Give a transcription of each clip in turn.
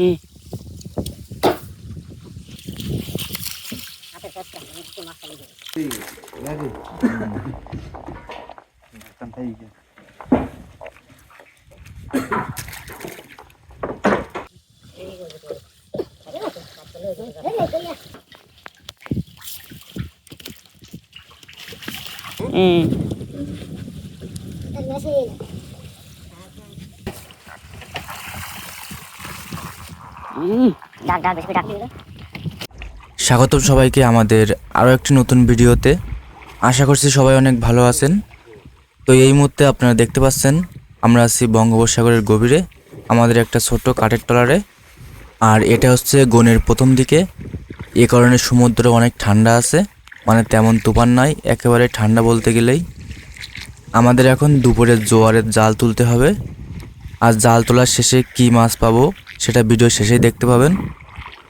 Hmm. Mm. স্বাগতম সবাইকে আমাদের আরও একটি নতুন ভিডিওতে। আশা করছি সবাই অনেক ভালো আছেন। তো এই মুহূর্তে আপনারা দেখতে পাচ্ছেন, আমরা আছি বঙ্গোপসাগরের গভীরে, আমাদের একটা ছোট্ট কাঠের টলারে আর এটা হচ্ছে গনের প্রথম দিকে। এ কারণে সমুদ্র অনেক ঠান্ডা আছে মানে তেমন তুফান নাই, একেবারে ঠান্ডা বলতে গেলেই। আমাদের এখন দুপুরে জোয়ারের জাল তুলতে হবে। আর জাল তোলার শেষে কি মাছ পাবো সেটা ভিডিও শেষেই দেখতে পাবেন।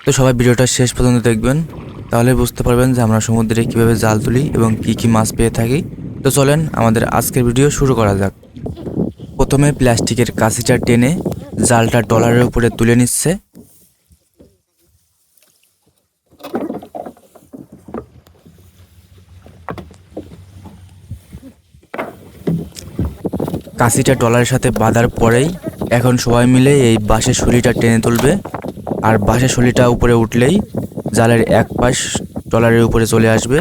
তো সবাই ভিডিওটা শেষ পর্যন্ত দেখবেন। তাহলে বুঝতে পারবেন যে আমরা সমুদ্রে কীভাবে জাল তুলি এবং কি কি মাছ পেয়ে থাকি। তো চলেন আমাদের আজকের ভিডিও শুরু করা যাক। প্রথমে প্লাস্টিকের কাঁচিটা টেনে জালটা টলারের উপরে তুলে নিচ্ছে। কাঁচিটা টলারের সাথে বাঁধার পরেই এখন সবাই মিলে এই বাঁশের শলিটা টেনে তুলবে। আর বাঁশের শলিটা উপরে উঠলেই জালের এক পাশ ট্রলারের উপরে চলে আসবে।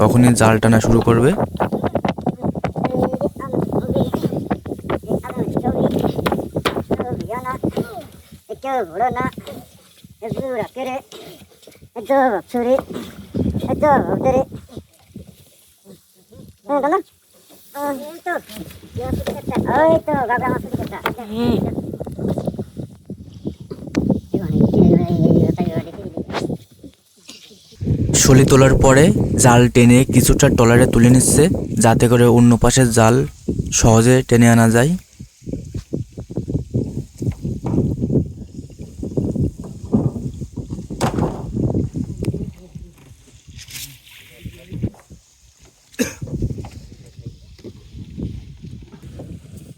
তখনই জাল টানা শুরু করবে। না ওই তোলার পরে জাল টেনে কিছুটা টলারে তুলে নিচ্ছে, যাতে করে অন্য পাশের জাল সহজে টেনে আনা যায়।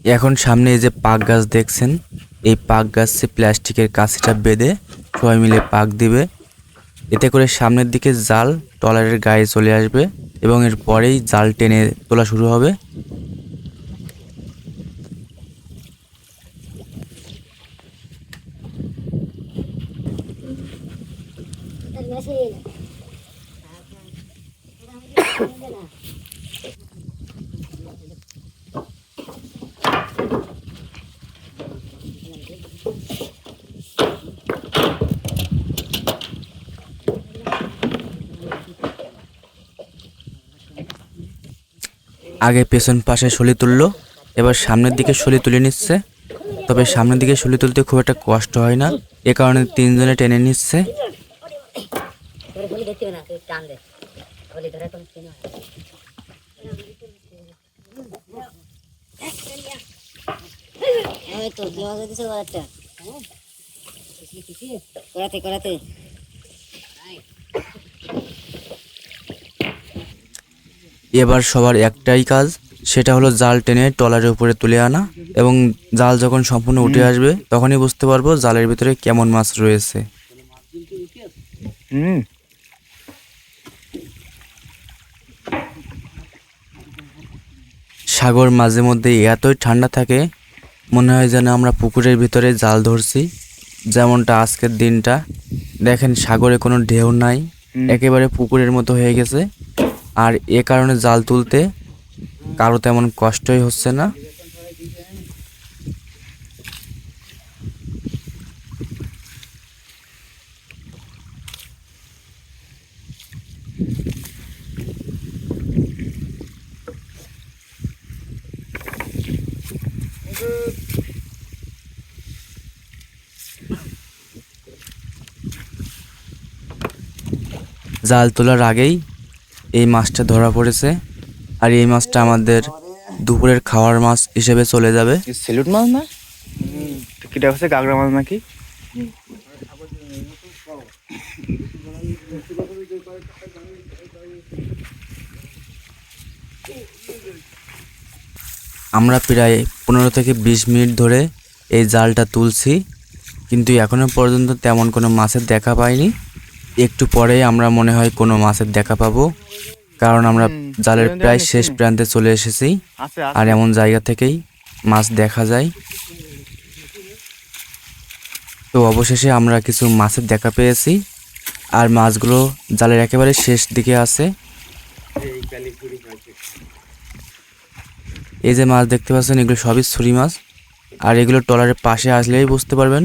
এখন সামনে এই যে পাক গাছ দেখছেন, এই পাক গাছে প্লাস্টিকের কাছিটা বেঁধে সবাই মিলে পাক দিবে। এতে করে সামনের দিকে জাল টলারের গায়ে চলে আসবে এবং এরপরেই জাল টেনে তোলা শুরু হবে। আগে পেছন পাশে শলি তুললো, এবার সামনের দিকে শলি তুলে নিচ্ছে। তবে সামনের দিকে শলি তুলতে খুব একটা কষ্ট হয় না, এ কারণে তিনজনে টেনে নিচ্ছে। বলি দেখতে হবে না তুই টান দে বলি ধরে কোন কিনে ওই তো কি মাছ দিছে একটা করাতে করাতে এবার সবার একটাই কাজ সেটা হলো জাল টেনে টলারের উপরে তুলে আনা এবং জাল যখন সম্পূর্ণ উঠে আসবে তখনই বুঝতে পারব জালের ভিতরে কেমন মাছ রয়েছে। সাগর মাঝে মধ্যে এতই ঠান্ডা থাকে মনে হয় যেন আমরা পুকুরের ভিতরে জাল ধরছি যেমনটা আজকের দিনটা। দেখেন সাগরে কোনো ঢেউ নাই একেবারে পুকুরের মতো হয়ে গেছে। আর এ কারণে জাল তুলতে কারও তেমন কষ্টই হচ্ছে না। জাল তোলার আগেই এই মাছটা ধরা পড়েছে আর এই মাছটা আমাদের দুপুরের খাওয়ার মাছ হিসেবে চলে যাবে। সেলুট মাছ না? কিটা হচ্ছে গাগরা মাছ নাকি? আমরা প্রায় পনেরো থেকে বিশ মিনিট ধরে এই জালটা তুলছি কিন্তু এখনও পর্যন্ত তেমন কোনো মাছের দেখা পাইনি। একটু পরেই আমরা মনে হয় কোনো মাছের দেখা পাবো। কারণ আমরা জালের প্রায় শেষ প্রান্তে চলে এসেছি। আর এমন জায়গা থেকেই মাছ দেখা যায়। তো অবশেষে আমরা কিছু মাছের দেখা পেয়েছি। আর মাছগুলো জালের একেবারে শেষ দিকে আছে। এই যে মাছ দেখতে পাচ্ছেন এগুলো সবই ছুরি মাছ। আর এগুলো ট্রলারের পাশে আসলেই বুঝতে পারবেন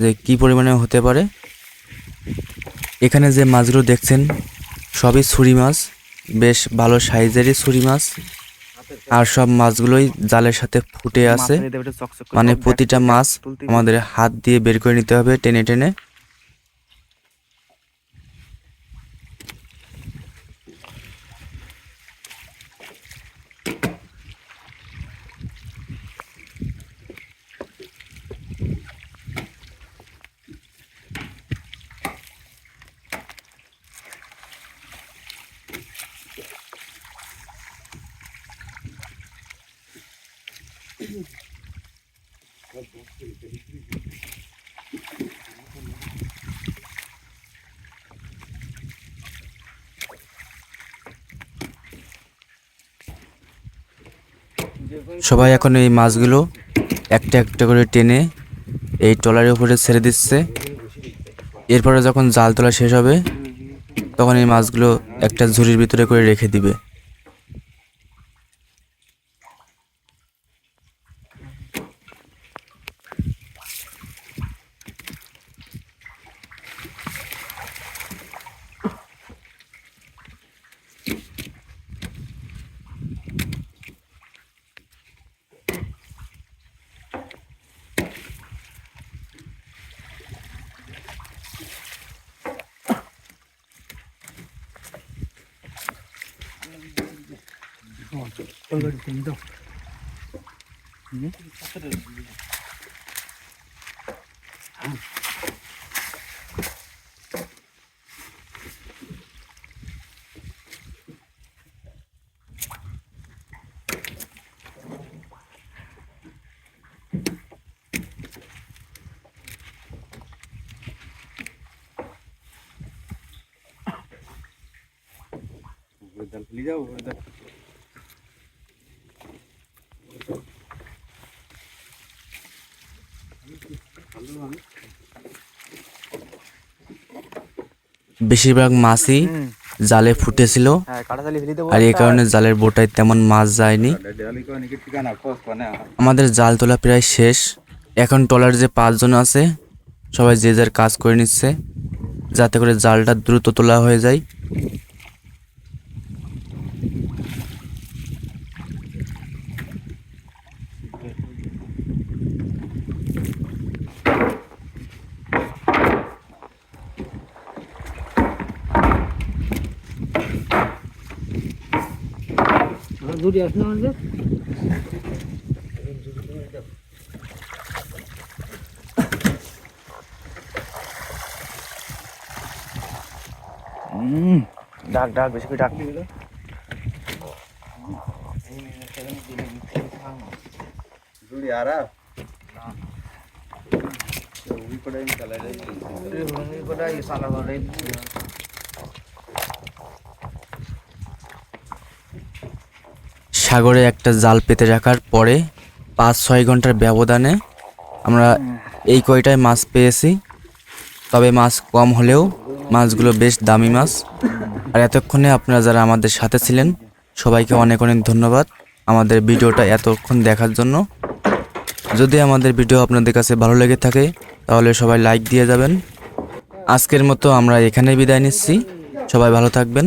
যে কি পরিমাণে হতে পারে। এখানে যে মাছগুলো দেখছেন সবই ছুরি মাছ বেশ ভালো সাইজেরই ছুরি মাছ। আর সব মাছগুলোই জালের সাথে ফুটে আছে। মানে প্রতিটা মাছ আমাদের হাত দিয়ে বের করে নিতে হবে টেনে টেনে। সবাই এখন এই মাছগুলো একটা একটা করে টেনে এই ট্রলারের উপরে ছেড়ে দিচ্ছে। এরপরে যখন জাল তোলা শেষ হবে, তখন এই মাছগুলো একটা ঝুড়ির ভিতরে করে রেখে দিবে। বেশিরভাগ মাছই হুম, জালে ফুটেছিল হ্যাঁ মাছই জালে ফুটেছিল। আর এই কারণে জালের বোটায় তেমন মাছ যায়নি। আমাদের জাল তোলা প্রায় শেষ। এখন টলার যে পাঁচজন আছে সবাই যে যার কাজ করে নিচ্ছে যাতে করে জালটা দ্রুত তোলা হয়ে যায়। ঝুড়ি আসলে আমাদের হুম, ডাক ডাক বেশি করে ডাক সাগরে একটা জাল পেতে রাখার পরে পাঁচ ছয় ঘণ্টার ব্যবধানে আমরা এই কয়টায় মাছ পেয়েছি। তবে মাছ কম হলেও মাছগুলো বেশ দামি মাছ। আর এতক্ষণে আপনারা যারা আমাদের সাথে ছিলেন, সবাইকে অনেক অনেক ধন্যবাদ আমাদের ভিডিওটা এতক্ষণ দেখার জন্য। যদি আমাদের ভিডিও আপনাদের কাছে ভালো লেগে থাকে, তাহলে সবাই লাইক দিয়ে যাবেন। আজকের মতো আমরা এখানেই বিদায় নিচ্ছি। সবাই ভালো থাকবেন।